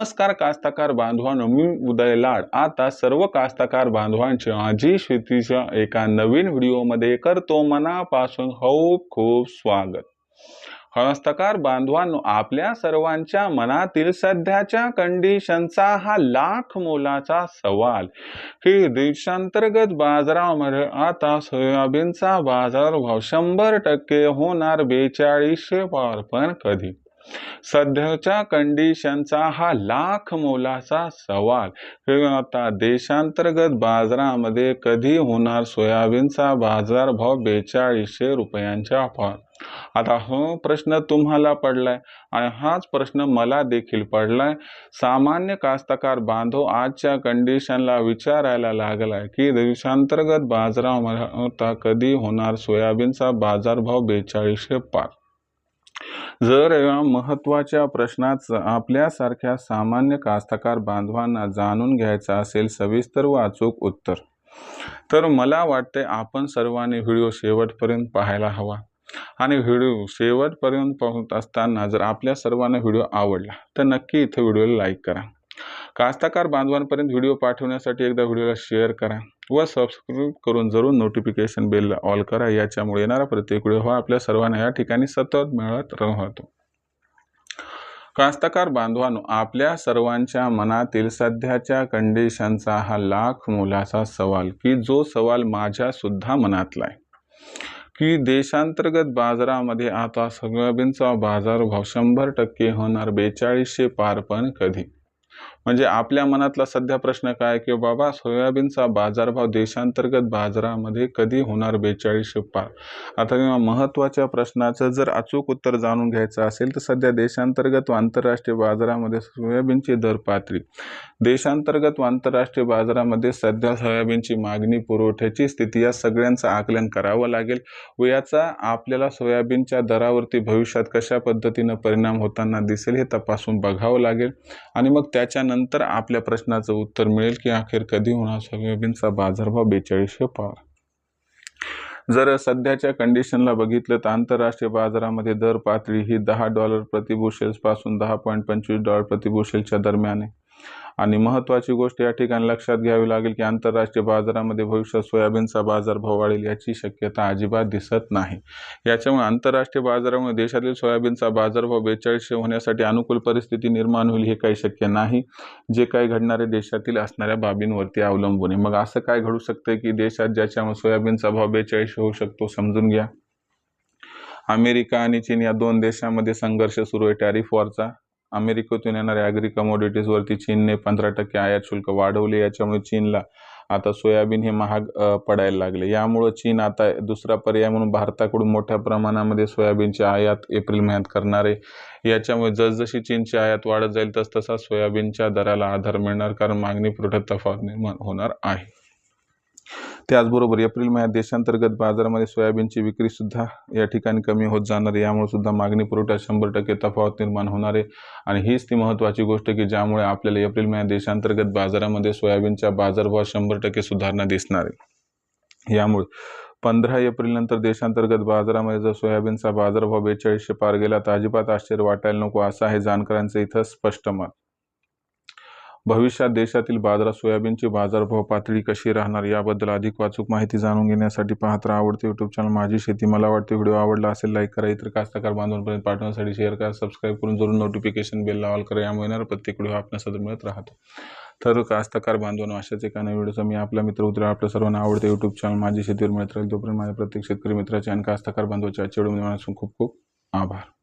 नमस्कार कास्तकार बांधवांनो मी उदय लाड. आता सर्व कास्तकार बांधवांचे आजी शेतीच्या एका नवीन व्हिडिओमध्ये करतो मनापासून खूप खूप स्वागत. हस्तकार बांधवांनो आपल्या सर्वांच्या मनातील सध्याच्या कंडिशनचा हा लाख मोलाचा सवाल. की देशांतर्गत बाजारामध्ये आता सोयाबीनचा बाजारभाव शंभर टक्के होणार बेचाळीसशे पार पण कधी? सध्याच्या कंडिशनचा हा लाख मोलाचा सवाल. आता देशांतर्गत बाजारामध्ये कधी होणार सोयाबीनचा बाजारभाव बेचाळीसशे रुपयांच्या पार आता हा प्रश्न तुम्हाला पडलाय आणि हाच प्रश्न मला देखील पडलाय. सामान्य कास्तकार बांधव आजच्या कंडिशनला विचारायला लागलाय की देशांतर्गत बाजारामध्ये कधी होणार सोयाबीनचा बाजारभाव बेचाळीसशे पार? जर या महत्त्वाच्या प्रश्नाचं आपल्यासारख्या सामान्य कास्तकार बांधवांना जाणून घ्यायचं असेल सविस्तर व अचूक उत्तर तर मला वाटते आपण सर्वांनी व्हिडिओ शेवटपर्यंत पाहायला हवा. आणि व्हिडिओ शेवटपर्यंत पाहत असताना जर आपल्या सर्वांना व्हिडिओ आवडला तर नक्की इथं व्हिडिओला लाईक करा. कास्तकार बांधवांपर्यंत व्हिडिओ पाठवण्यासाठी एकदा व्हिडिओला शेअर करा. व सबस्क्राईब करून जरूर नोटिफिकेशन बेलला ऑल करा. याच्यामुळे येणारा प्रत्येक व्हिडिओ हा आपल्या सर्वांना या ठिकाणी सतत मिळत राहतो. कास्तकार बांधवांनो आपल्या सर्वांच्या मनातील सध्याच्या कंडिशनचा हा लाख मोलाचा सवाल की जो सवाल माझ्यासुद्धा मनातला आहे. की देशांतर्गत बाजारामध्ये आता सोयाबीनचा बाजारभाव शंभर टक्के होणार बेचाळीसशे पार पण कधी. म्हणजे आपल्या मनातला सध्या प्रश्न काय की बाबा सोयाबीनचा बाजारभाव देशांतर्गत बाजारामध्ये कधी होणार बेचाळीसशे पार? आता किंवा महत्त्वाच्या प्रश्नाचं जर अचूक उत्तर जाणून घ्यायचं असेल तर सध्या देशांतर्गत व आंतरराष्ट्रीय बाजारामध्ये सोयाबीनची दर पातळी देशांतर्गत व आंतरराष्ट्रीय बाजारामध्ये सध्या सोयाबीनची मागणी पुरवठ्याची स्थिती या सगळ्यांचं आकलन करावं लागेल व याचा आपल्याला सोयाबीनच्या दरावरती भविष्यात कशा पद्धतीनं परिणाम होताना दिसेल हे तपासून बघावं लागेल. आणि मग त्याच्यानंतर आपल्या प्रश्नाचं उत्तर मिळेल की अखेर कधी होणार सोयाबीनचा बाजारभाव बेचाळीसशे पार? जर सध्याच्या कंडिशनला बघितलं तर आंतरराष्ट्रीय बाजारामध्ये दर पातळी ही दहा डॉलर प्रतिबुशेल्सपासून दहा पॉईंट पंचवीस डॉलर प्रतिबुशेलच्या दरम्यान आहे. आणि महत्त्वाची गोष्ट या ठिकाणी लक्षात घ्यावी लागेल की आंतरराष्ट्रीय बाजारामध्ये भविष्यात सोयाबीनचा बाजारभाव वाढेल याची शक्यता अजिबात दिसत नाही. याच्यामुळे आंतरराष्ट्रीय बाजारामुळे देशातील सोयाबीनचा बाजारभाव बेचाळीसशे होण्यासाठी अनुकूल परिस्थिती निर्माण होईल हे काही शक्य नाही. जे काही घडणारे देशातील असणाऱ्या बाबींवरती अवलंबून आहे. मग असं काय घडू शकतं की देशात ज्याच्यामुळे सोयाबीनचा भाव बेचाळीसशे होऊ शकतो समजून घ्या. अमेरिका आणि चीन या दोन देशांमध्ये संघर्ष सुरू आहे. टॅरिफ वॉरचा अमेरिकेतून येणाऱ्या ॲग्री कमोडिटीजवरती चीनने पंधरा टक्के आयात शुल्क वाढवले. याच्यामुळे चीनला आता सोयाबीन हे महाग पडायला लागले. यामुळं चीन आता दुसरा पर्याय म्हणून भारताकडून मोठ्या प्रमाणामध्ये सोयाबीनची आयात एप्रिल महिन्यात करणार आहे. याच्यामुळे जसजशी चीनची आयात वाढत जाईल तस तसा सोयाबीनच्या दराला आधार मिळणार कारण मागणी पुरवठ्यात तफावत निर्माण होणार आहे. त्याचबरोबर एप्रिल महिन्यात देशांतर्गत बाजारामध्ये सोयाबीनची विक्री सुद्धा या ठिकाणी कमी होत जाणार आहे. यामुळे सुद्धा मागणी पुरवठ्यात शंभर टक्के तफावत निर्माण होणार आहे. आणि हीच ती महत्त्वाची गोष्ट की ज्यामुळे आपल्याला एप्रिल महिन्यात देशांतर्गत बाजारामध्ये सोयाबीनच्या बाजारभाव शंभर टक्के सुधारणा दिसणार आहे. यामुळे पंधरा एप्रिलनंतर देशांतर्गत बाजारामध्ये जर सोयाबीनचा बाजारभाव बेचाळीसशे पार गेला तर अजिबात आश्चर्य वाटायला नको. असं आहे जाणकारांचं इथं स्पष्ट मत. भविष्यात देशातील बाजारात सोयाबीनची बाजारभाव पातळी कशी राहणार याबद्दल अधिक वाचूक माहिती जाणून घेण्यासाठी पाहत राहा आवडते यूट्यूब चॅनल माझी शेती. मला वाटते व्हिडिओ आवडला असेल लाईक करा. इतर कास्तकार बांधवांपर्यंत पाठवण्यासाठी शेअर करा सबस्क्राईब करून जरूर नोटिफिकेशन बेल लावाल करा. यामुळे येणार प्रत्येक व्हिडिओ आपल्या मिळत राहतो. तर कास्तकार बांधवांनो अशाच एका नवीन व्हिडिओचा मी आपला मित्र उतर आपल्या सर्वांना आवडते यूट्यूब चॅनल माझी शेतीवर मिळत राहील. तोपर्यंत माझ्या प्रत्येक शेतकरी मित्राचे आणि कास्तकार बांधवाच्या आजच्या व्हिडिओमध्ये खूप खूप आभार.